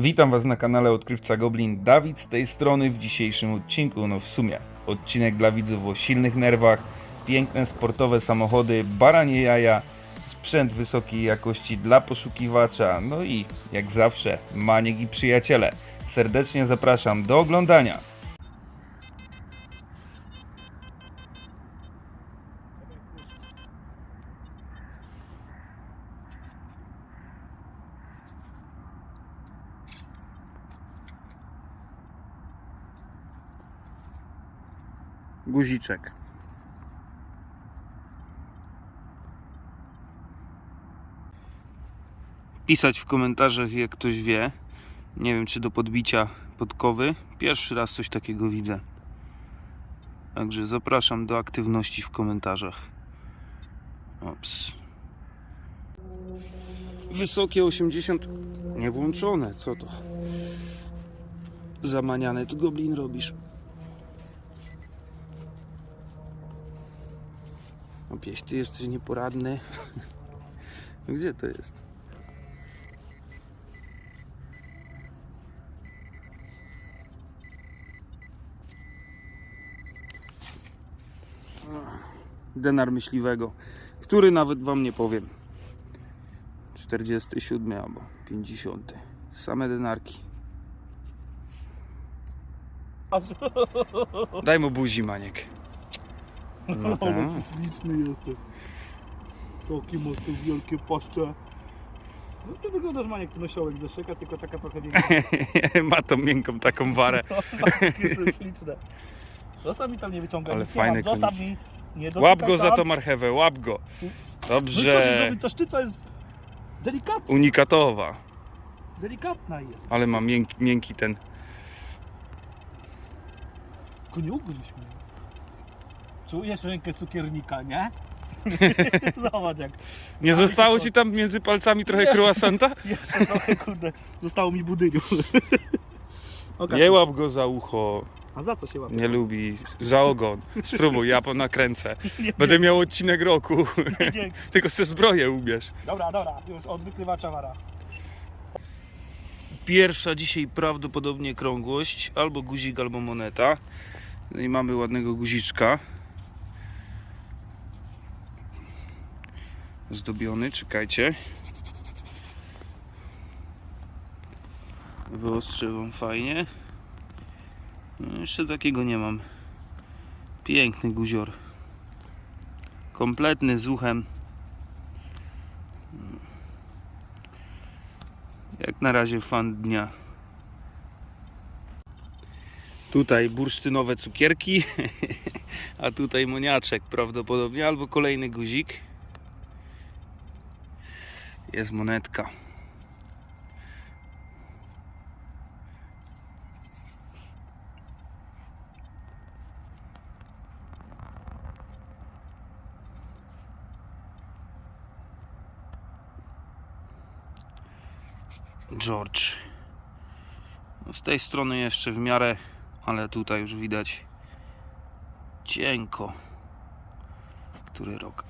Witam Was na kanale Odkrywca Goblin. Dawid z tej strony w dzisiejszym odcinku. No w sumie odcinek dla widzów o silnych nerwach, piękne sportowe samochody, baranie jaja, sprzęt wysokiej jakości dla poszukiwacza, no i jak zawsze maniek i przyjaciele. Serdecznie zapraszam do oglądania. Guziczek. Pisać w komentarzach, jak ktoś wie. Nie wiem, czy do podbicia podkowy. Pierwszy raz coś takiego widzę. Także zapraszam do aktywności w komentarzach. Ops. Wysokie 80. Nie włączone, co to? Zamaniane tu goblin robisz. Opieś, ty jesteś nieporadny. Gdzie to jest? Denar myśliwego, który nawet wam nie powiem. 47 albo 50. Same denarki. Daj mu buzi, Maniek. No tak. Ale ty śliczny jesteś. Takie masz te wielkie paszcze. No ty wyglądasz maniek ten osiołek ze szyka, tylko taka trochę większa. Ma tą miękką taką warę. Takie są śliczne. Zostaw mi tam nie wyciągaj. Ale nic nie fajne mam. Zostaw mi. Nie Łap go za tam. tą marchewę, łap go. No i co się Dobrze. zrobi? Ta szczyca jest delikatna. Unikatowa. Delikatna jest. Ale ma miękki, miękki ten. Tylko nie ugryź mnie. Czujesz rękę cukiernika, nie? Zobacz jak. Nie zostało ci tam między palcami trochę Jeszcze. croissanta? Jeszcze trochę, kurde, zostało mi budyniu. Okaż Nie łap go za ucho. A za co się łapie? Nie lubi. Za ogon. Spróbuj, ja nakręcę. Nie, Będę miał odcinek roku. nie. Tylko se zbroję ubierz. Dobra, dobra, już od wykrywacza wara. Pierwsza dzisiaj prawdopodobnie krągłość. Albo guzik, albo moneta. No i mamy ładnego guziczka. Zdobiony, czekajcie. Wyostrzę wam fajnie. No, jeszcze takiego nie mam. Piękny guzior. Kompletny z uchem. Jak na razie fan dnia. Tutaj bursztynowe cukierki, a tutaj moniaczek prawdopodobnie, albo kolejny guzik. Jest monetka. George. No z tej strony jeszcze w miarę, ale tutaj już widać cienko. Który rok?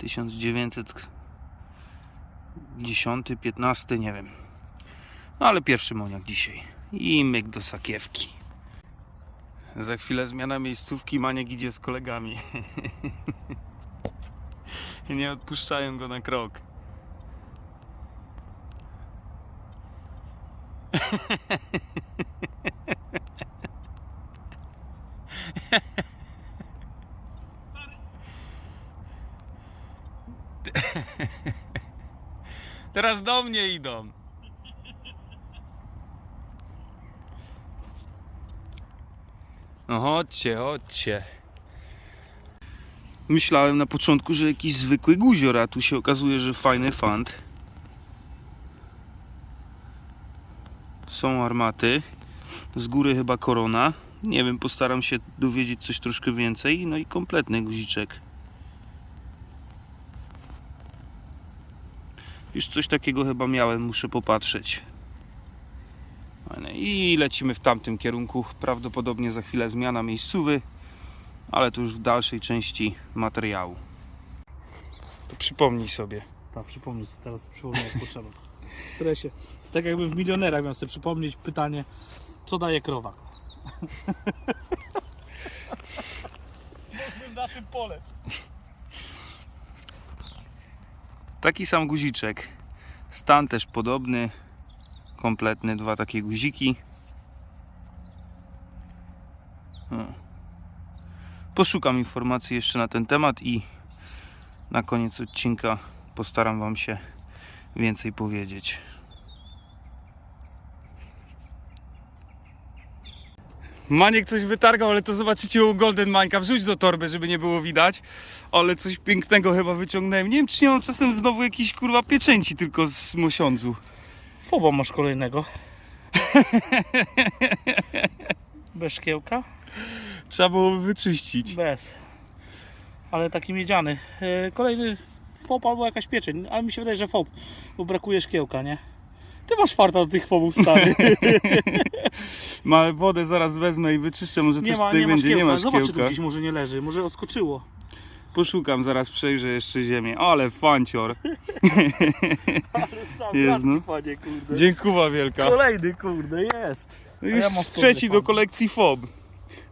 Tysiąc dziewięćset dziesiąty, piętnasty, nie wiem. No ale pierwszy moniak dzisiaj. I myk do sakiewki. Za chwilę zmiana miejscówki, Maniek idzie z kolegami. I nie odpuszczają go na krok. Teraz do mnie idą. No chodźcie, chodźcie. Myślałem na początku, że jakiś zwykły guzior, a tu się okazuje, że fajny fant. Są armaty. Z góry chyba korona. Nie wiem, postaram się dowiedzieć coś troszkę więcej. No i kompletny guziczek. Już coś takiego chyba miałem, muszę popatrzeć. I lecimy w tamtym kierunku. Prawdopodobnie za chwilę zmiana miejscówy ale to już w dalszej części materiału. To przypomnij sobie. Tak, przypomnij sobie, teraz przypomnę jak potrzeba. W stresie. To tak jakby w milionerach miał sobie przypomnieć pytanie, co daje krowa? Mógłbym na tym polec. Taki sam guziczek. Stan też podobny. Kompletny, dwa takie guziki. Poszukam informacji jeszcze na ten temat i na koniec odcinka postaram Wam się więcej powiedzieć. Maniek coś wytargał, ale to zobaczycie u Golden Mańka. Wrzuć do torby, żeby nie było widać. Ale coś pięknego chyba wyciągnąłem. Nie wiem, czy nie mam czasem znowu jakiś kurwa pieczęci tylko z mosiądzu. Foba masz kolejnego. Bez szkiełka? Trzeba byłoby wyczyścić. Bez. Ale taki miedziany. E, Kolejny fop albo jakaś pieczeń, ale mi się wydaje, że fop, bo brakuje szkiełka, nie? Ty masz farta do tych fobów stary. Ma wodę zaraz wezmę i wyczyszczę, może nie coś ma, tutaj nie ma będzie. Nie ma Zobacz, czy tu gdzieś może nie leży, może odskoczyło. Poszukam, zaraz przejrzę jeszcze ziemię. Ale fancior. Ale Jest, no. panie, kurde. Dziękuwa wielka. Kolejny, kurde, jest. Już ja mam trzeci spodnie do kolekcji FOB.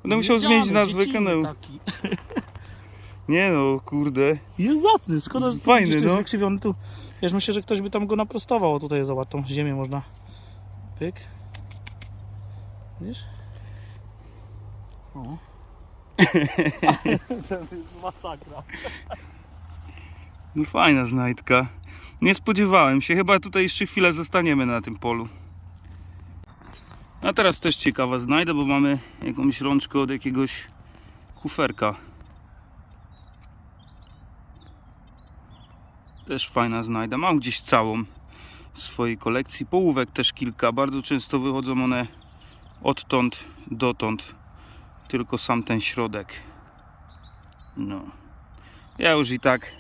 Będę musiał zmienić nazwę dziecinny kanału. Taki. Nie no, kurde. Jest zacny, szkoda, że Fajny, widzisz, to jest no. wykrzywiony tu. Ja już myślę, że ktoś by tam go naprostował. O, tutaj zobacz, tą ziemię można. Pyk. Widzisz? O. to jest masakra. No fajna znajdka. Nie spodziewałem się, chyba tutaj jeszcze chwilę zostaniemy na tym polu. A teraz też ciekawa znajdę, bo mamy jakąś rączkę od jakiegoś kuferka. Też fajna znajda. Mam gdzieś całą w swojej kolekcji. Połówek też kilka. Bardzo często wychodzą one odtąd dotąd. Tylko sam ten środek. No. Ja już i tak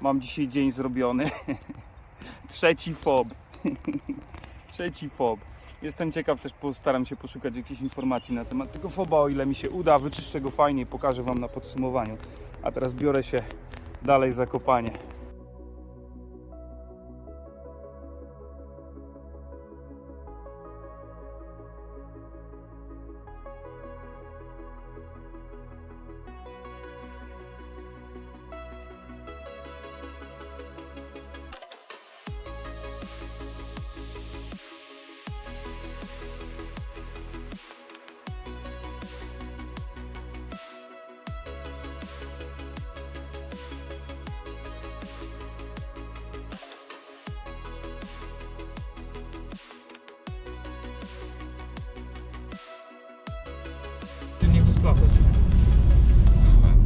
Mam dzisiaj dzień zrobiony. Trzeci fob. Trzeci fob. Jestem ciekaw, też postaram się poszukać jakichś informacji na temat tego foba, o ile mi się uda. Wyczyszczę go fajnie i pokażę Wam na podsumowaniu. A teraz biorę się dalej za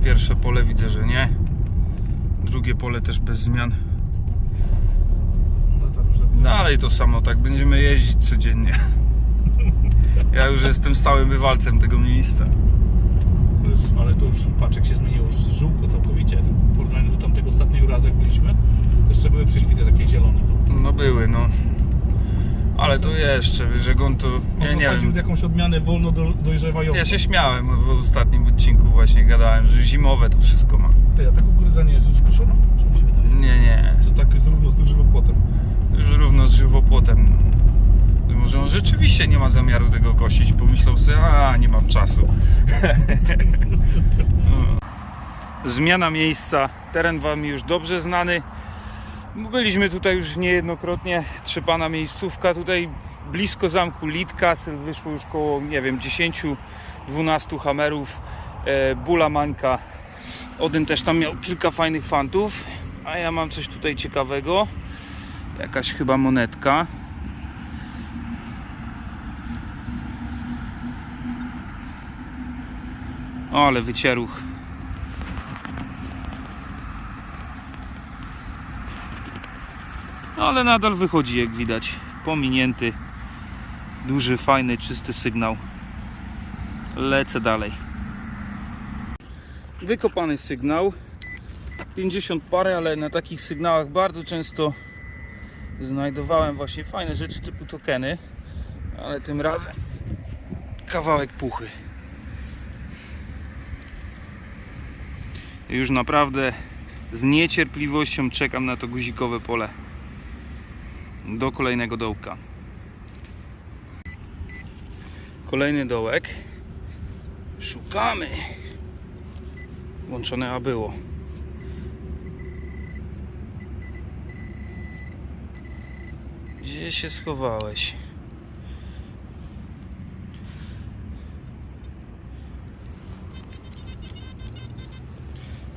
Pierwsze pole widzę, że nie. Drugie pole też bez zmian. No tak. Dalej to samo, tak będziemy jeździć codziennie. Ja już jestem stałym bywalcem tego miejsca. Ale to już paczek się zmienił, już żółko całkowicie. W porównaniu do tamtego ostatniego razu jak byliśmy, to jeszcze były prześwity takie zielone. No były, no. Ale to jeszcze, że. On Ja nie wiem. jakąś odmianę wolno do, dojrzewającą. Ja się śmiałem w ostatnim odcinku właśnie gadałem, że zimowe to wszystko ma. Ty, a ta kukurydza nie jest już koszona? Czy mi się wydaje? Nie, nie. Że tak jest równo z tym żywopłotem. Już równo z żywopłotem. Może on rzeczywiście nie ma zamiaru tego kosić. Pomyślał sobie, a nie mam czasu. No. Zmiana miejsca. Teren wam już dobrze znany. Byliśmy tutaj już niejednokrotnie. Trzepana miejscówka. Tutaj blisko zamku Litkasel wyszło już koło, nie wiem, 10-12 hamerów. E, Bula Mańka. Odyn też tam miał kilka fajnych fantów. A ja mam coś tutaj ciekawego. Jakaś chyba monetka. Ale wycieruch. No, ale nadal wychodzi, jak widać. Pominięty. Duży, fajny, czysty sygnał. Lecę dalej. Wykopany sygnał. 50 parę, ale na takich sygnałach bardzo często znajdowałem właśnie fajne rzeczy typu tokeny, ale tym razem kawałek puchy. Już naprawdę Z niecierpliwością czekam na to guzikowe pole. Do kolejnego dołka. Kolejny dołek. Szukamy. Włączone a było. Gdzie się schowałeś?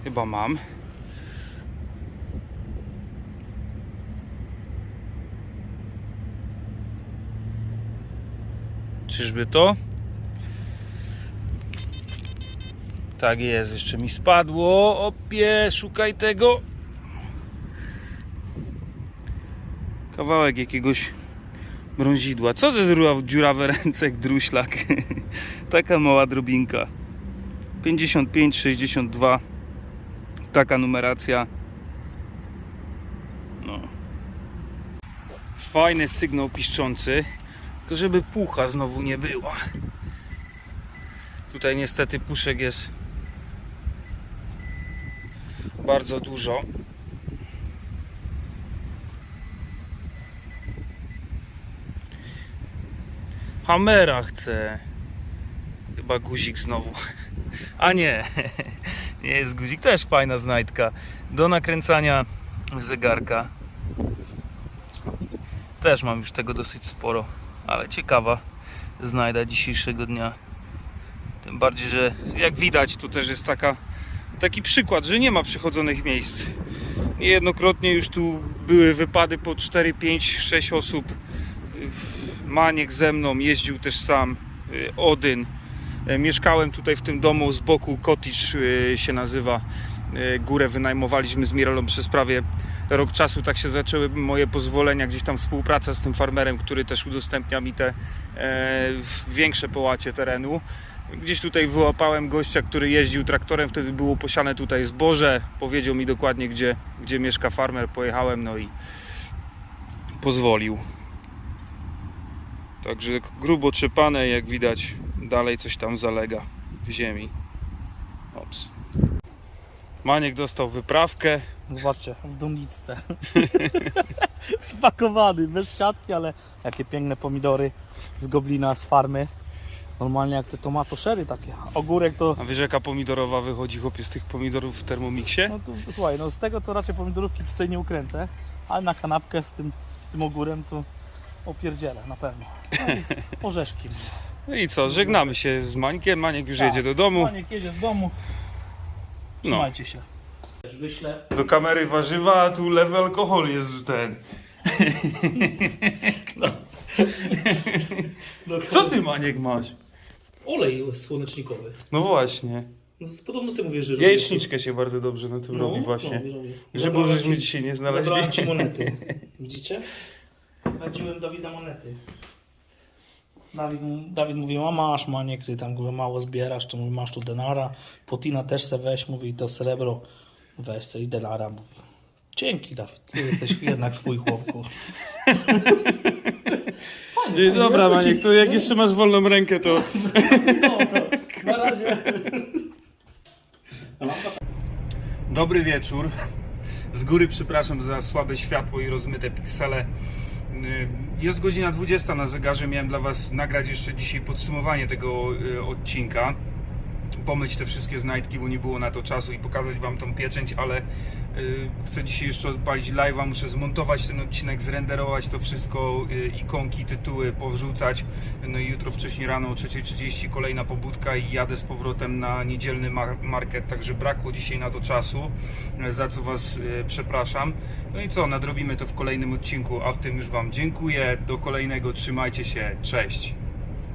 Chyba mam. Czyżby to? Tak jest, jeszcze mi spadło. Opie, szukaj tego. Kawałek jakiegoś brązidła. Co to za dziurawe ręce druślak? Taka mała drobinka. 55, 62. Taka numeracja. No. Fajny sygnał piszczący. Tylko żeby pucha znowu nie była. Tutaj niestety puszek jest bardzo dużo. Hamera chcę. Chyba guzik znowu. A nie, nie jest guzik. Też fajna znajdka. Do nakręcania zegarka. Też mam już tego dosyć sporo, ale ciekawa znajda dzisiejszego dnia. Tym bardziej, że jak widać, tu też jest taka, taki przykład, że nie ma przychodzonych miejsc. Niejednokrotnie już tu były wypady po 4, 5, 6 osób. Maniek ze mną jeździł też sam. y, Odyn. E, Mieszkałem tutaj w tym domu z boku, cottage y, się nazywa. Y, Górę wynajmowaliśmy z Mirelą przez prawie rok czasu. Tak się zaczęły moje pozwolenia, gdzieś tam współpraca z tym farmerem, który też udostępnia mi te e, większe połacie terenu. Gdzieś tutaj wyłapałem gościa, który jeździł traktorem, wtedy było posiane tutaj zboże. Powiedział mi dokładnie, gdzie, gdzie mieszka farmer. Pojechałem, no i pozwolił. Także grubo trzepane, jak widać, dalej coś tam zalega w ziemi. Ops. Maniek dostał wyprawkę. Zobaczcie, w dumnicce. Spakowany, bez siatki, ale jakie piękne pomidory z goblina, z farmy. Normalnie jak te tomato sherry takie. Ogórek to, A wiesz jaka pomidorowa wychodzi chłopie z tych pomidorów w Thermomixie? no to słuchaj, no z tego to raczej pomidorówki tutaj nie ukręcę, ale na kanapkę z tym, z tym ogórem to opierdzielę na pewno. No i orzeszki. No i co, żegnamy się z Mańkiem. Maniek już Tak. jedzie do domu. Maniek jedzie z domu. No. Trzymajcie się. Wyślę Do kamery warzywa, a tu lewy alkohol jest ten. Co ty Maniek masz? olej słonecznikowy. No właśnie. No, podobno ty mówisz, że Jajeczniczkę się bardzo dobrze na tym No, robi właśnie. no, robi. Żeby Zabrałem żeśmy ci- dzisiaj nie Zabrałem ci znaleźli. monety. Widzicie? Radziłem Dawida monety. Dawid, Dawid mówi, a masz maniek, ty tam kurwa, mało zbierasz, to mówi, masz tu denara. Potina też se weź, mówi, to srebro weź se i denara, mówi. Dzięki Dawid, ty jesteś jednak swój chłopku. Ej, Dobra Maniek, to jak jeszcze masz wolną rękę to... Na razie. Dobry wieczór. Z góry przepraszam za słabe światło i rozmyte piksele. Y, Jest godzina 20 na zegarze. Miałem dla Was nagrać jeszcze dzisiaj podsumowanie tego y, odcinka. Pomyć te wszystkie znajdki, bo nie było na to czasu i pokazać Wam tą pieczęć, ale y, chcę dzisiaj jeszcze odpalić live'a. Muszę zmontować ten odcinek, zrenderować to wszystko, y, ikonki, tytuły, powrzucać. No i jutro wcześniej rano o 3.30 kolejna pobudka i jadę z powrotem na niedzielny mar- market, także brakło dzisiaj na to czasu, y, za co Was y, przepraszam. No i co, nadrobimy to w kolejnym odcinku, a w tym już Wam dziękuję. Do kolejnego, trzymajcie się, cześć.